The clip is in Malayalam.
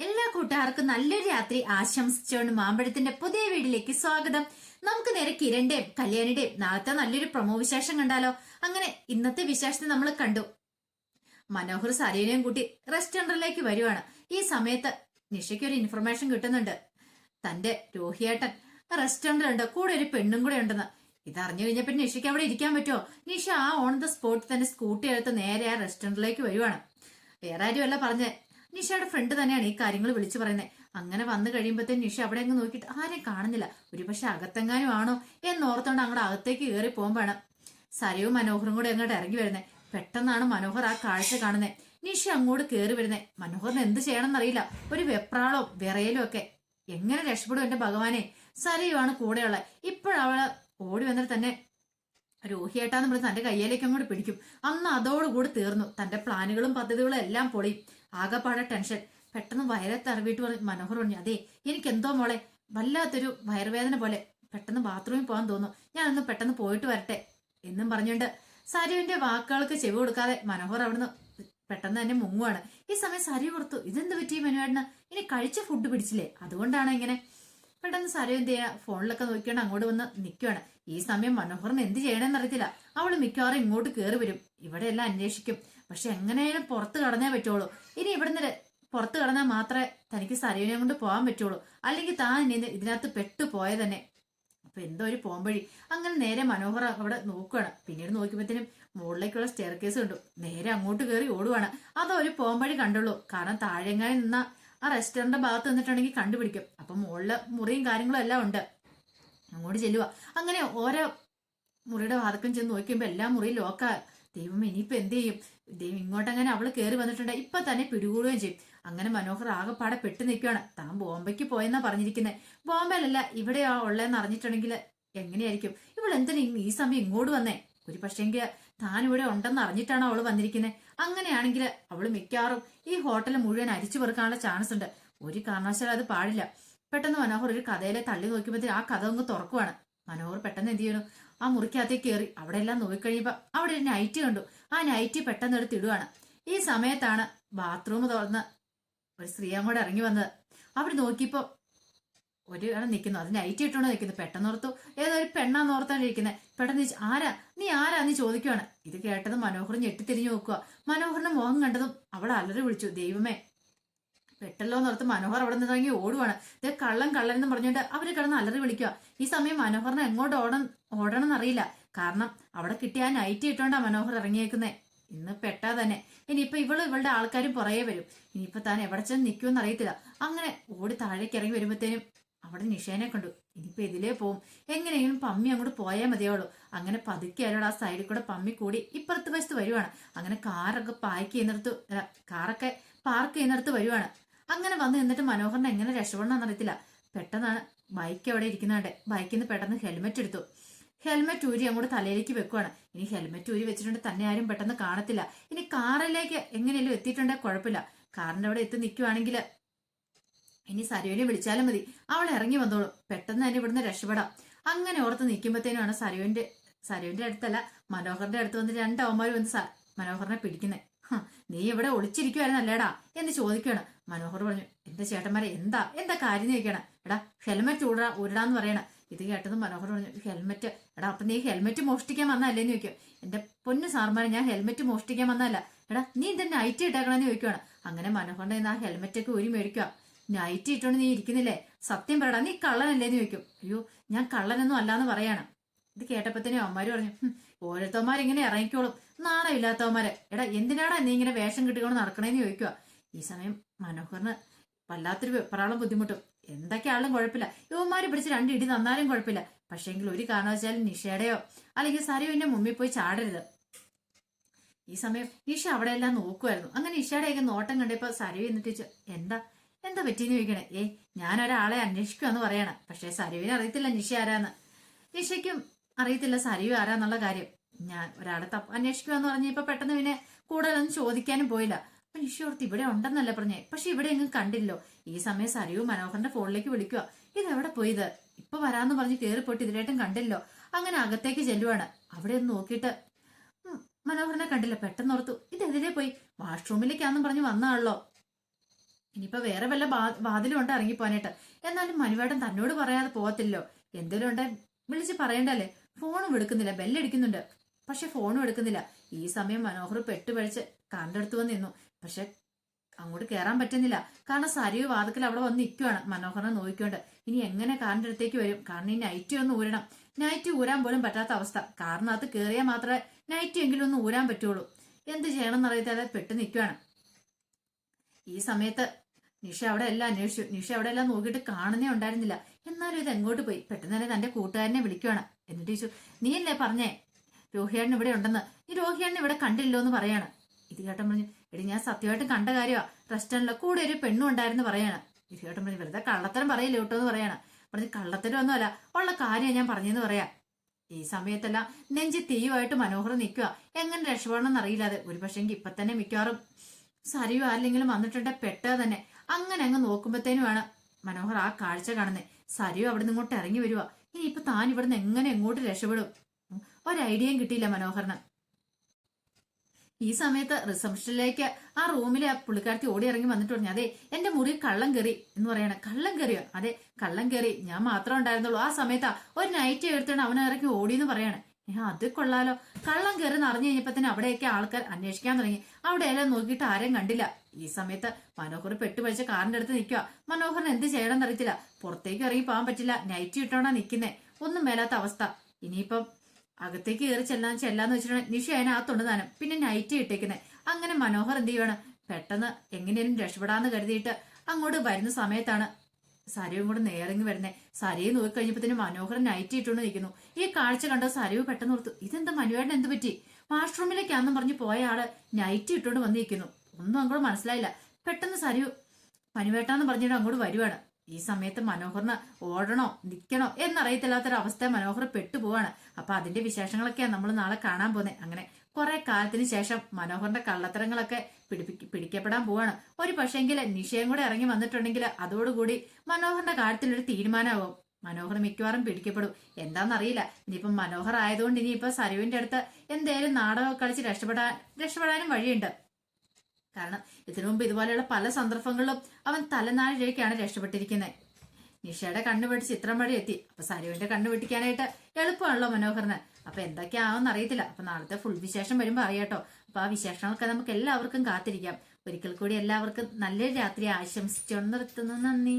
എല്ലാ കൂട്ടുകാർക്കും നല്ലൊരു രാത്രി ആശംസിച്ചുകൊണ്ട് മാമ്പഴത്തിന്റെ പുതിയ വീട്ടിലേക്ക് സ്വാഗതം. നമുക്ക് നേരെ കിരണിന്റെയും കല്യാണിന്റെയും നാളത്തെ നല്ലൊരു പ്രമോ വിശേഷം കണ്ടാലോ? അങ്ങനെ ഇന്നത്തെ വിശേഷത്തെ നമ്മൾ കണ്ടു. മനോഹർ സരീനയും കൂട്ടി റെസ്റ്റോറന്റിലേക്ക് വരുവാണ്. ഈ സമയത്ത് നിഷയ്ക്ക് ഒരു ഇൻഫർമേഷൻ കിട്ടുന്നുണ്ട്. തന്റെ രോഹിയേട്ടൻ റെസ്റ്റോറന്റിലുണ്ട്. കൂടെ ഒരു പെണ്ണും കൂടെ ഉണ്ടെന്ന്. ഇതറിഞ്ഞു കഴിഞ്ഞപ്പോ നിഷയ്ക്ക് അവിടെ ഇരിക്കാൻ പറ്റുമോ നിഷ ആ ഓൺ ദ സ്പോട്ടിൽ തന്നെ സ്കൂട്ടി എടുത്ത് നേരെ ആ റെസ്റ്റോറന്റിലേക്ക് വരുവാണ്. വേറെ ആരുമല്ല പറഞ്ഞത് നിഷയുടെ ഫ്രണ്ട് തന്നെയാണ് ഈ കാര്യങ്ങൾ വിളിച്ചു പറയുന്നത് അങ്ങനെ വന്നു കഴിയുമ്പോഴത്തേ നിഷ അവിടെ അങ്ങ് നോക്കിയിട്ട് ആരെയും കാണുന്നില്ല. ഒരുപക്ഷെ അകത്തെങ്ങാനും ആണോ എന്നോർത്തോണ്ട് അങ്ങോട്ട് അകത്തേക്ക് കയറി പോകുമ്പോഴാണ് സരയും മനോഹറും കൂടെ അങ്ങോട്ട് ഇറങ്ങി വരുന്നത് പെട്ടെന്നാണ് മനോഹർ ആ കാഴ്ച കാണുന്നത് നിഷ അങ്ങോട്ട് കയറി വരുന്നത് മനോഹറിന് എന്ത് ചെയ്യണമെന്നറിയില്ല ഒരു വെപ്രാളോ വിറയലോ ഒക്കെ. എങ്ങനെ രക്ഷപ്പെടും എന്റെ ഭഗവാനെ? സരയുമാണ് കൂടെയുള്ള ഇപ്പോഴവൾ ഓടി വന്നിട്ട് തന്നെ രോഹിയേട്ടാന്ന് നമ്മൾ തന്റെ കയ്യിലേക്ക് അങ്ങോട്ട് പിടിക്കും. അന്ന് അതോടുകൂടി തീർന്നു. തന്റെ പ്ലാനുകളും പദ്ധതികളും എല്ലാം പൊളിയും ആകെപ്പാടെ ടെൻഷൻ. പെട്ടെന്ന് വയറെ അറിവിട്ട് പറഞ്ഞു മനോഹർ പറഞ്ഞു അതെ എനിക്ക് എന്തോ മോളെ വല്ലാത്തൊരു വയറുവേദന പോലെ. പെട്ടെന്ന് ബാത്റൂമിൽ പോകാൻ തോന്നുന്നു. ഞാനൊന്ന് പെട്ടെന്ന് പോയിട്ട് വരട്ടെ എന്നും പറഞ്ഞുകൊണ്ട് സരുവിന്റെ വാക്കുകൾക്ക് ചെവി കൊടുക്കാതെ മനോഹർ അവിടുന്ന് പെട്ടെന്ന് തന്നെ മുങ്ങുവാണ്. ഈ സമയം സരി കൊടുത്തു ഇതെന്ത് പറ്റി മനുവേട്ടന്? ഇനി കഴിച്ച ഫുഡ് പിടിച്ചില്ലേ? അതുകൊണ്ടാണ് ഇങ്ങനെ പെട്ടെന്ന് സരു എന്ത് ചെയ്യാ ഫോണിലൊക്കെ നോക്കിയാണ് അങ്ങോട്ട് വന്ന് നിൽക്കുകയാണ് ഈ സമയം മനോഹറിന് എന്ത് ചെയ്യണമെന്ന് അറിയത്തില്ല. അവൾ മിക്കവാറും ഇങ്ങോട്ട് കയറി വരും. ഇവിടെ എല്ലാം അന്വേഷിക്കും. പക്ഷെ എങ്ങനെയാലും പുറത്ത് കടന്നേ പറ്റുള്ളൂ. ഇനി ഇവിടുന്ന് പുറത്ത് കടന്നാൽ മാത്രമേ തനിക്ക് സരയുനെ കൊണ്ട് പോകാൻ പറ്റുള്ളൂ. അല്ലെങ്കിൽ താൻ ഇനി ഇതിനകത്ത് പെട്ടു പോയ തന്നെ. അപ്പൊ എന്തോ ഒരു പോംവഴി. അങ്ങനെ നേരെ മനോഹർ അവിടെ നോക്കുകയാണ് പിന്നീട് നോക്കിയപ്പോഴത്തേനും മുകളിലേക്കുള്ള സ്റ്റെയർ കേസ് കണ്ടു. നേരെ അങ്ങോട്ട് കയറി ഓടുവാണ്. അതോ ഒരു പോംവഴി കണ്ടുള്ളൂ. കാരണം താഴെങ്ങായി നിന്ന ആ റെസ്റ്റോറന്റ് ഭാഗത്ത് നിന്നിട്ടുണ്ടെങ്കിൽ കണ്ടുപിടിക്കും. അപ്പം മുകളിൽ മുറിയും കാര്യങ്ങളും എല്ലാം ഉണ്ട്. അങ്ങോട്ട് ചെല്ലുക അങ്ങനെ ഓരോ മുറിയുടെ വാതക്കം ചെന്ന് നോക്കിയുമ്പോൾ എല്ലാ മുറിയും ലോക്കാ ദൈവം ഇനിയിപ്പോൾ എന്ത് ചെയ്യും? ദൈവം ഇങ്ങോട്ടങ്ങനെ അവൾ കയറി വന്നിട്ടുണ്ട്. ഇപ്പൊ തന്നെ പിടികൂടുകയും ചെയ്യും. അങ്ങനെ മനോഹർ ആകെപ്പാടെ പെട്ടു നിൽക്കുകയാണ് താൻ ബോംബെക്ക് പോയെന്നാ പറഞ്ഞിരിക്കുന്നത് ബോംബെയിലല്ല ഇവിടെയാ ഉള്ളതെന്ന് അറിഞ്ഞിട്ടുണ്ടെങ്കിൽ എങ്ങനെയായിരിക്കും? ഇവൾ എന്തിനാ ഈ സമയം ഇങ്ങോട്ട് വന്നേ? ഒരു പക്ഷേങ്കിൽ താൻ ഇവിടെ ഉണ്ടെന്ന് അറിഞ്ഞിട്ടാണ് അവൾ വന്നിരിക്കുന്നത് അങ്ങനെയാണെങ്കിൽ അവൾ മിക്കവാറും ഈ ഹോട്ടൽ മുഴുവൻ അരിച്ചു പെറുക്കാനുള്ള ചാൻസ് ഉണ്ട്. ഒരു കാരണവശാലും അത് പാടില്ല. പെട്ടെന്ന് മനോഹർ ഒരു കഥയിലെ തള്ളി നോക്കിയപ്പോഴത്തേക്ക് ആ കഥ അങ്ങ് തുറക്കുവാണ്. മനോഹർ പെട്ടെന്ന് എന്ത് ചെയ്യണു ആ മുറിക്കകത്തേക്ക് കയറി അവിടെ എല്ലാം നോക്കിക്കഴിയുമ്പോ അവിടെ ഒരു നൈറ്റ് കണ്ടു. ആ നൈറ്റ് പെട്ടെന്ന് എടുത്ത് ഇടുവാണ് ഈ സമയത്താണ് ബാത്റൂം തുറന്ന് ഒരു സ്ത്രീ അങ്ങോട്ട് ഇറങ്ങി വന്നത്. അവിടെ നോക്കിയപ്പോ ഒരു ആൾ നിൽക്കുന്നു അത് നൈറ്റ് ഇട്ടുകൊണ്ട് നിൽക്കുന്നു പെട്ടെന്ന് ഓർത്തു ഏതോ ഒരു പെണ്ണാന്ന് ഓർത്താണ് ഇരിക്കുന്നത് പെട്ടെന്ന് ആരാ? നീ ആരാ നീ ചോദിക്കുവാണ്. ഇത് കേട്ടത് മനോഹർ ഞെട്ടിത്തിരിഞ്ഞു നോക്കുക മനോഹറിന്റെ മുഖം കണ്ടതും അവൾ അലറി വിളിച്ചു ദൈവമേ. പെട്ടല്ലോ എന്നോർത്ത് മനോഹർ അവിടെ നിന്ന് തുടങ്ങി ഓടുവാണ്. ഇത് കള്ളൻ കള്ളൻ എന്ന് പറഞ്ഞുകൊണ്ട് അവർ കിടന്ന് അലറി വിളിക്കുക ഈ സമയം മനോഹറിന് എങ്ങോട്ട് ഓടണം ഓടണം എന്നറിയില്ല. കാരണം അവിടെ കിട്ടിയ ആ നൈറ്റ് ഇട്ടോണ്ടാ മനോഹർ ഇറങ്ങിയേക്കുന്നേ. ഇന്ന് പെട്ടാ തന്നെ. ഇനിയിപ്പൊ ഇവൾ ഇവളുടെ ആൾക്കാരും പുറകെ വരും. ഇനിയിപ്പൊ താൻ എവിടെ ചെന്ന് നിൽക്കുമെന്ന് അറിയത്തില്ല. അങ്ങനെ ഓടി താഴേക്ക് ഇറങ്ങി വരുമ്പോഴത്തേനും അവിടെ നിഷേനെ കണ്ടു. ഇനിയിപ്പോ ഇതിലേ പോവും. എങ്ങനെയെങ്കിലും പമ്മി അങ്ങോട്ട് പോയാൽ മതിയാവുള്ളൂ. അങ്ങനെ പതുക്കെ അയാളോട് ആ സൈഡിൽ കൂടെ പമ്മി കൂടി ഇപ്പുറത്ത് വശത്ത് വരുവാണ്. അങ്ങനെ കാറൊക്കെ പാർക്ക് ചെയ്യുന്നിടത്ത് കാറൊക്കെ പാർക്ക് ചെയ്യുന്നിടത്ത് വരുവാണ്. അങ്ങനെ വന്ന് നിന്നിട്ട് മനോഹറിനെ എങ്ങനെ രക്ഷപ്പെടണമെന്ന് അറിയത്തില്ല പെട്ടെന്നാണ് ബൈക്ക് അവിടെ ഇരിക്കുന്നുണ്ട്. ബൈക്കിൽ നിന്ന് പെട്ടെന്ന് ഹെൽമെറ്റ് എടുത്തു. ഹെൽമെറ്റ് ഊരി അങ്ങോട്ട് തലയിലേക്ക് വെക്കുവാണ്. ഇനി ഹെൽമെറ്റ് ഊരി വെച്ചിട്ടുണ്ട് തന്നെ ആരും പെട്ടെന്ന് കാണത്തില്ല. ഇനി കാറിലേക്ക് എങ്ങനെയെങ്കിലും എത്തിയിട്ടുണ്ടെങ്കിൽ കുഴപ്പമില്ല. കാറിന്റെ അവിടെ എത്തി നിൽക്കുവാണെങ്കിൽ ഇനി സരുവിനെ വിളിച്ചാലും മതി. അവൾ ഇറങ്ങി വന്നോളും. പെട്ടെന്ന് തന്നെ ഇവിടുന്ന് രക്ഷപ്പെടാം. അങ്ങനെ ഓർത്ത് നിൽക്കുമ്പോഴത്തേനുമാണ് സരുവിന്റെ സരുവിന്റെ അടുത്തല്ല മനോഹറിന്റെ അടുത്ത് വന്ന് രണ്ട് അവന്മാർ വന്ന് മനോഹറിനെ പിടിക്കുന്നത് നീ ഇവിടെ ഒളിച്ചിരിക്കുവായിരുന്നു അല്ലേടാ? എന്ന് ചോദിക്കുകയാണ്. മനോഹർ പറഞ്ഞു എന്റെ ചേട്ടന്മാരെ എന്താ? എന്താ കാര്യം ചോദിക്കണം എടാ ഹെൽമെറ്റ് ഊടാ ഊരിടാന്ന് പറയണ. ഇത് കേട്ടത് മനോഹർ പറഞ്ഞു ഹെൽമെറ്റ് എടാ അപ്പൊ നീ ഹെൽമെറ്റ് മോഷ്ടിക്കാൻ വന്നല്ലേന്ന് ചോദിക്കും. എന്റെ പൊന്നു സാർമാരെ ഞാൻ ഹെൽമെറ്റ് മോഷ്ടിക്കാൻ വന്നല്ല എടാ നീ ഇതെന്നെ നൈറ്റ് ഇട്ടേക്കണമെന്ന് ചോദിക്കുവാണ്. അങ്ങനെ മനോഹറിന്റെ ആ ഹെൽമെറ്റ് ഒക്കെ ഊരി മേടിക്കുക നൈറ്റ് ഇട്ടോണ്ട് നീ ഇരിക്കുന്നില്ലേ? സത്യം പറയടാ നീ കള്ളനല്ലേ എന്ന് ചോദിക്കും. അയ്യോ ഞാൻ കള്ളനൊന്നും അല്ലാന്ന് പറയാണ്. ഇത് കേട്ടപ്പത്തേനും അമ്മമാര് പറഞ്ഞു "ഹും, ഓരോരുത്തന്മാരിങ്ങനെ ഇറങ്ങിക്കോളും. നാണമില്ലാത്തവന്മാരെ. എടാ എന്തിനാടാ നീ ഇങ്ങനെ വേഷം കിട്ടിക്കൊണ്ട് നടക്കണേന്ന് ചോദിക്കുക ഈ സമയം മനോഹറിന് വല്ലാത്തൊരു വെപ്രാളം ബുദ്ധിമുട്ടും. എന്തൊക്കെ ആളും കുഴപ്പമില്ല. യുവന്മാര് പിടിച്ച് രണ്ട് ഇടി തന്നാലും കുഴപ്പമില്ല. പക്ഷേങ്കിൽ ഒരു കാരണവശാലും നിഷയുടെയോ അല്ലെങ്കിൽ സരിവിന്റെ മുമ്പിൽ പോയി ചാടരുത്. ഈ സമയം നിഷ അവിടെ എല്ലാം നോക്കുമായിരുന്നു അങ്ങനെ നിഷയുടെയൊക്കെ നോട്ടം കണ്ടപ്പോ സരവി എന്നിട്ട് എന്താ? എന്താ പറ്റിയെന്ന് ചോദിക്കണേ? ഏ ഞാൻ ഒരാളെ അന്വേഷിക്കുമെന്ന് പറയണം. പക്ഷെ സരുവിന് അറിയത്തില്ല നിഷ ആരാന്ന്. നിഷയ്ക്കും അറിയത്തില്ല സരുവ് ആരാന്നുള്ള കാര്യം. ഞാൻ ഒരാളെ തപ്പ് അന്വേഷിക്കുമെന്ന് പറഞ്ഞപ്പോ പെട്ടെന്ന് പിന്നെ കൂടുതലൊന്നും ചോദിക്കാനും പോയില്ല. അപ്പൊ നിഷ ഓർത്ത് ഇവിടെ ഉണ്ടെന്നല്ല പറഞ്ഞേ? പക്ഷെ ഇവിടെ എങ്ങും കണ്ടില്ലോ ഈ സമയം സരുവ് മനോഹറിന്റെ ഫോണിലേക്ക് വിളിക്കുക ഇത് എവിടെ പോയത്? ഇപ്പൊ വരാന്ന് പറഞ്ഞ് കേറിപ്പോയിട്ട് ഇതിലേട്ടും കണ്ടില്ലോ. അങ്ങനെ അകത്തേക്ക് ചെല്ലുവാണ്. അവിടെ ഒന്ന് നോക്കിയിട്ട് മനോഹറിനെ കണ്ടില്ല. പെട്ടെന്ന് ഓർത്തു ഇത് എതിരെ പോയി? വാഷ്റൂമിലേക്കാന്നും പറഞ്ഞ് വന്നാണല്ലോ ഇനിയിപ്പോ വേറെ വല്ല വാതിലും ഉണ്ട് ഇറങ്ങിപ്പോനായിട്ട് എന്നാലും മനുവേട്ടൻ തന്നോട് പറയാതെ പോകത്തില്ലോ എന്തേലും ഉണ്ടെ വിളിച്ച് പറയണ്ടല്ലേ? ഫോണും എടുക്കുന്നില്ല ബെല്ലടിക്കുന്നുണ്ട്. പക്ഷെ ഫോണും എടുക്കുന്നില്ല. ഈ സമയം മനോഹർ പെട്ടുപഴിച്ച് കാറിന്റെ അടുത്ത് വന്ന് നിന്നു. പക്ഷെ അങ്ങോട്ട് കയറാൻ പറ്റുന്നില്ല. കാരണം സരിയു വാതക്കൽ അവിടെ വന്ന് നിൽക്കുവാണ് മനോഹറിനെ നോക്കിക്കൊണ്ട്. ഇനി എങ്ങനെ കാറിന്റെ അടുത്തേക്ക് വരും? കാരണം ഈ നൈറ്റ് ഒന്ന് ഊരണം. നൈറ്റ് ഊരാൻ പോലും പറ്റാത്ത അവസ്ഥ. കാറിനകത്ത് കയറിയാൽ മാത്രമേ നൈറ്റ് എങ്കിലും ഒന്ന് ഊരാൻ പറ്റുള്ളൂ. എന്ത് ചെയ്യണം എന്നറിയാതെ പെട്ട് നിൽക്കുവാണ് ഈ സമയത്ത് നിഷ അവിടെ എല്ലാം അന്വേഷിച്ചു. നിഷ അവിടെ എല്ലാം നോക്കിയിട്ട് കാണുന്നേ ഉണ്ടായിരുന്നില്ല. എന്നാലും ഇത് എങ്ങോട്ട് പോയി? പെട്ടെന്ന് തന്നെ തന്റെ കൂട്ടുകാരനെ വിളിക്കുവാണ്. എന്നിട്ട് ചോദിച്ചു നീ അല്ലേ പറഞ്ഞേ? രോഹിയാണ് ഇവിടെ ഉണ്ടെന്ന്. ഈ രോഹിയാണ് ഇവിടെ കണ്ടില്ലോ എന്ന് പറയാണ്. ഇത് കേട്ടൻ പറഞ്ഞു എടി ഞാൻ സത്യമായിട്ട് കണ്ട കാര്യമാ റെസ്റ്റോറന്റിലെ കൂടെ ഒരു പെണ്ണും ഉണ്ടായിരുന്നു പറയാണ്. ഇത് കേട്ടൻ പറഞ്ഞു വെറുതെ കള്ളത്തരം പറയില്ല കേട്ടോ എന്ന് പറയാണ്. പറഞ്ഞു കള്ളത്തരം ഒന്നുമല്ല ഉള്ള കാര്യം ഞാൻ പറഞ്ഞെന്ന് പറയാം. ഈ സമയത്തെല്ലാം നെഞ്ചി തീയുമായിട്ട് മനോഹർ നിൽക്കുക എങ്ങനെ രക്ഷപ്പെടണം എന്നറിയില്ലാതെ ഒരു പക്ഷെങ്കിൽ ഇപ്പൊ തന്നെ മിക്കവാറും സരിയോ ആരെങ്കിലും വന്നിട്ടുണ്ടെ പെട്ടത് തന്നെ. അങ്ങനെ അങ്ങ് നോക്കുമ്പോഴത്തേനുമാണ് മനോഹർ ആ കാഴ്ച കാണുന്നത് സരിയോ അവിടെ നിന്ന് ഇങ്ങോട്ട് ഇറങ്ങി വരുവാ. ഇനി ഇപ്പൊ താൻ ഇവിടുന്ന് എങ്ങനെ എങ്ങോട്ട് രക്ഷപ്പെടും? ഒരൈഡിയയും കിട്ടിയില്ല മനോഹറിന്. ഈ സമയത്ത് റിസപ്ഷനിലേക്ക് ആ റൂമിലെ ആ പുള്ളിക്കാരത്തി ഓടി ഇറങ്ങി വന്നിട്ട് പറഞ്ഞു അതെ എന്റെ മുറി കള്ളം കയറി എന്ന് പറയണ. കള്ളം കയറിയോ? അതെ കള്ളം കയറി. ഞാൻ മാത്രം ഉണ്ടായിരുന്നുള്ളൂ. ആ സമയത്താ ഒരു നൈറ്റ് എടുത്തിട്ട് അവനെ ഇറക്കി ഓടി എന്ന് പറയാണ് അത് കൊള്ളാലോ. കള്ളം കയറി അറിഞ്ഞു കഴിഞ്ഞപ്പോ തന്നെ അവിടെയൊക്കെ ആൾക്കാർ അന്വേഷിക്കാൻ തുടങ്ങി. അവിടെ എല്ലാം നോക്കിയിട്ട് ആരെയും കണ്ടില്ല. ഈ സമയത്ത് മനോഹർ പെട്ടുപഴിച്ച കാറിന്റെ അടുത്ത് നിൽക്കുക മനോഹറിന് എന്ത് ചെയ്യണം എന്നറിയത്തില്ല പുറത്തേക്ക് ഇറങ്ങി പോകാൻ പറ്റില്ല. നൈറ്റ് ഇട്ടോണ്ടാ നിൽക്കുന്നേ ഒന്നും മേലാത്ത അവസ്ഥ. ഇനിയിപ്പം അകത്തേക്ക് കയറി ചെല്ലാൻ ചെല്ലാന്ന് വെച്ചിട്ടുണ്ടെങ്കിൽ നിഷ അതിനകത്തുണ്ട് താനും. പിന്നെ നൈറ്റ് ഇട്ടേക്കുന്നത് അങ്ങനെ മനോഹർ എന്ത് ചെയ്യണം പെട്ടെന്ന് എങ്ങനെയും രക്ഷപ്പെടാന്ന് കരുതിയിട്ട് അങ്ങോട്ട് വരുന്ന സമയത്താണ് സരയും കൂടെ നേരങ്ങി വരുന്നേ. സരയെ നോക്കി കഴിഞ്ഞപ്പോഴത്തേനും മനോഹരൻ നൈറ്റ് ഇട്ടുകൊണ്ട് നിൽക്കുന്നു. ഈ കാഴ്ച കണ്ട സരവ് പെട്ടെന്ന് ഓർത്തു ഇതെന്താ മനുവേട്ടൻ എന്ത് പറ്റി? വാഷ്റൂമിലേക്കാന്നും പറഞ്ഞ് പോയ ആൾ നൈറ്റ് ഇട്ടുകൊണ്ട് വന്നിരിക്കുന്നു. ഒന്നും അങ്ങോട്ട് മനസ്സിലായില്ല. പെട്ടെന്ന് സരു പനിവേട്ടാന്ന് പറഞ്ഞിട്ട് അങ്ങോട്ട് വരുവാണ്. ഈ സമയത്ത് മനോഹറിന് ഓടണോ നിൽക്കണോ എന്നറിയത്തില്ലാത്തൊരവസ്ഥ മനോഹർ പെട്ടുപോവാണ്. അപ്പൊ അതിന്റെ വിശേഷങ്ങളൊക്കെയാണ് നമ്മൾ നാളെ കാണാൻ പോകുന്നത് അങ്ങനെ കുറെ കാലത്തിന് ശേഷം മനോഹറിന്റെ കള്ളത്തരങ്ങളൊക്കെ പിടിപ്പിക്ക പിടിക്കപ്പെടാൻ പോവാണ്. ഒരു പക്ഷേങ്കിൽ നിഷയം കൂടെ ഇറങ്ങി വന്നിട്ടുണ്ടെങ്കിൽ അതോടുകൂടി മനോഹറിന്റെ കാര്യത്തിൽ ഒരു തീരുമാനമാവും മനോഹർ മിക്കവാറും പിടിക്കപ്പെടും. എന്താണെന്നറിയില്ല ഇനിയിപ്പം മനോഹർ ആയതുകൊണ്ട് ഇനിയിപ്പോ സരുവിന്റെ അടുത്ത് എന്തേലും നാടകം കളിച്ച് രക്ഷപ്പെടാൻ രക്ഷപ്പെടാനും വഴിയുണ്ട്. കാരണം ഇതിനു മുമ്പ് ഇതുപോലെയുള്ള പല സന്ദർഭങ്ങളിലും അവൻ തലനാഴിലേക്കാണ് രക്ഷപ്പെട്ടിരിക്കുന്നത്. നിഷയുടെ കണ്ണു വെട്ടി ചിത്രം വഴി എത്തി. അപ്പൊ സരുവിന്റെ കണ്ണു വെട്ടിക്കാനായിട്ട് എളുപ്പമാണല്ലോ മനോഹറിന് അപ്പൊ എന്തൊക്കെയാവെന്ന് അറിയത്തില്ല. അപ്പൊ നാളത്തെ ഫുൾ വിശേഷം വരുമ്പോ അറിയാട്ടോ. അപ്പൊ ആ വിശേഷങ്ങളൊക്കെ നമുക്ക് എല്ലാവർക്കും കാത്തിരിക്കാം. ഒരിക്കൽ കൂടി എല്ലാവർക്കും നല്ലൊരു രാത്രി ആശംസിച്ചു നിർത്തുന്നു. നന്ദി.